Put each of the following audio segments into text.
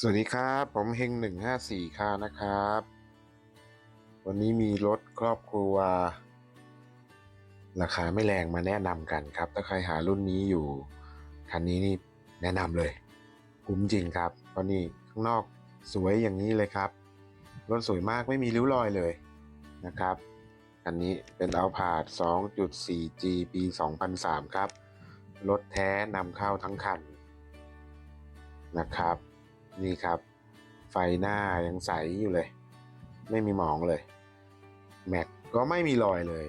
สวัสดีครับ ผมเฮงหนึ่งห้าสี่ค่านะครับ วันนี้มีรถครอบครัว ราคาไม่แรงมาแนะนำกันครับ ถ้าใครหารุ่นนี้อยู่ คันนี้นี่แนะนำเลย คุ้มจริงครับ เพราะนี่ข้างนอกสวยอย่างนี้เลยครับ รถสวยมากไม่มีริ้วรอยเลยนะครับคันนี้เป็นเอาผาด 2.4G ปี 2003 ครับ รถแท้นำเข้าทั้งคันนะครับ นี่ครับ ไฟหน้ายังใสอยู่เลย ไม่มีหมองเลย แม็กก็ไม่มีรอยเลย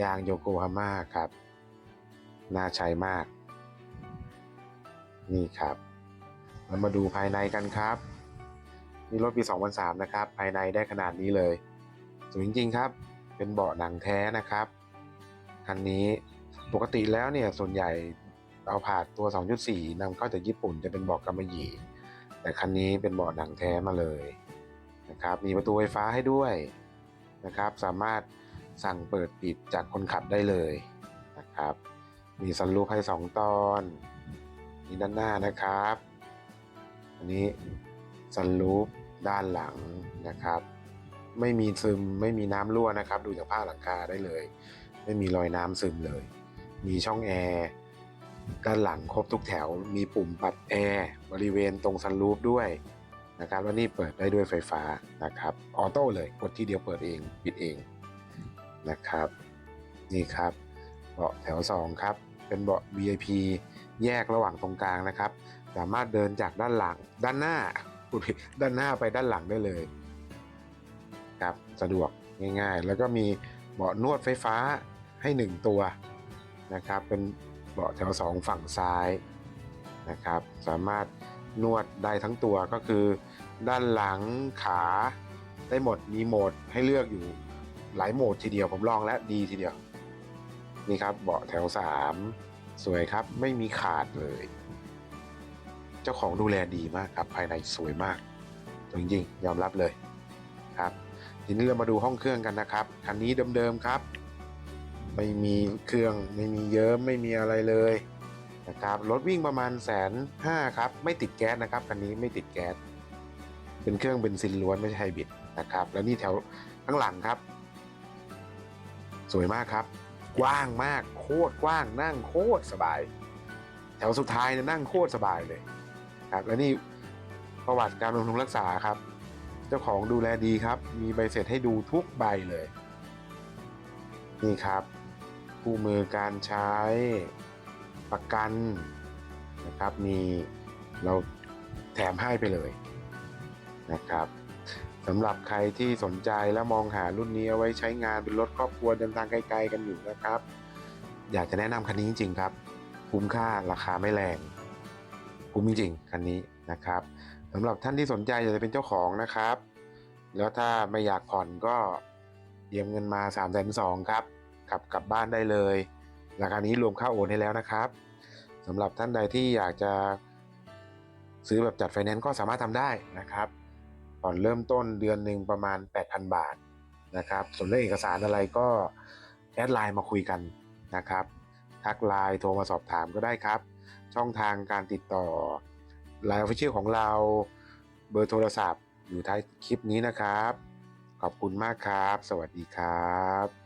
ยางโยโกฮาม่าครับ น่าใช้มาก นี่ครับเรามาดูภายในกันครับ นี่รถปี 2003 นะครับ ภายในได้ขนาดนี้เลยสวยจริงๆครับ เป็นเบาะหนังแท้นะครับ คันนี้ปกติแล้วเนี่ยส่วนใหญ่เอาผ่าตัว 2.4นำเข้าจากญี่ปุ่นจะเป็นเบาะกำมะหยี่ แต่คันนี้เป็นเบาะหนังแท้มาเลยนะครับ มีประตูไฟฟ้าให้ด้วยนะครับ สามารถสั่งเปิดปิดจากคนขับได้เลยนะครับ มีซันรูปให้ 2 ตอนนี่ด้านหน้านะครับ อันนี้ซันรูปด้านหลังนะครับ ไม่มีซึมไม่มีน้ำรั่วนะครับ ดูจากผ้าหลังคาได้เลย ไม่มีรอยน้ำซึมเลย มีช่องแอร์ ด้านหลังครบทุกแถวมีปุ่มปรับแอร์บริเวณตรงซันรูฟด้วยนะครับแล้วนี่เปิดได้ด้วยไฟฟ้านะครับออโต้เลยกดทีเดียวเปิดเองปิดเองนะครับ นี่ครับเบาะแถว 2 ครับ เป็นเบาะ VIP แยกระหว่างตรงกลางนะครับ สามารถเดินจากด้านหลังด้านหน้าด้านหน้าไปด้านหลังได้เลยครับสะดวกง่ายๆ แล้วก็มีเบาะนวดไฟฟ้าให้ 1 ตัวนะครับเป็น เบาะแถว 2 ฝั่งซ้ายนะครับ สามารถนวดได้ทั้งตัวก็คือ ด้านหลังขาได้หมดมีโหมดให้เลือกอยู่หลายโหมดทีเดียวผมลองแล้วดีทีเดียว นี่ครับเบาะแถว 3 สวยครับไม่มีขาดเลย เจ้าของดูแลดีมากครับภายในสวยมากจริงๆยอมรับเลยครับ ทีนี้เรามาดูห้องเครื่องกันนะครับคันนี้เดิมๆครับ ไม่มีเครื่องไม่มีเยิ้มไม่มีอะไรเลยนะครับรถวิ่งประมาณแสนห้าครับ ไม่ติดแก๊สนะครับคันนี้ไม่ติดแก๊สเป็นเครื่องเบนซินล้วนไม่ใช่ไฮบริดนะครับ แล้วนี่แถวข้างหลังครับ สวยมากครับ กว้างมากโคตรกว้างนั่งโคตรสบาย แถวสุดท้ายเนี่ยนั่งโคตรสบายเลยครับแล้วนี่ประวัติการบำรุงรักษาครับ เจ้าของดูแลดีครับ มีใบเสร็จให้ดูทุกใบเลย นี่ครับ คู่มือการใช้ประกันนะครับมีเราแถมให้ไปเลยนะครับสำหรับใครที่สนใจและมองหารุ่นนี้เอาไว้ใช้งานเป็นรถครอบครัวเดินทางไกลๆกันอยู่นะครับ อยากจะแนะนำคันนี้จริงๆครับ คุ้มค่าราคาไม่แรง คุ้มจริงๆคันนี้นะครับสำหรับท่านที่สนใจอยากจะเป็นเจ้าของนะครับ แล้วถ้าไม่อยากผ่อนก็เตรียมเงินมา3ามแสนสองครับ ขับกลับบ้านได้เลย ราคานี้รวมค่าโอนให้แล้วนะครับสำหรับท่านใดที่อยากจะซื้อแบบจัดไฟแนนซ์ก็สามารถทำได้นะครับผ่อนเริ่มต้นเดือนหนึ่งประมาณ 8,000 บาทนะครับส่วนเรื่องเอกสารอะไรก็แอดไลน์มาคุยกันนะครับทักไลน์โทรมาสอบถามก็ได้ครับ ช่องทางการติดต่อไลน์ออฟฟิเชียลของเราเบอร์โทรศัพท์อยู่ท้ายคลิปนี้นะครับ ขอบคุณมากครับ สวัสดีครับ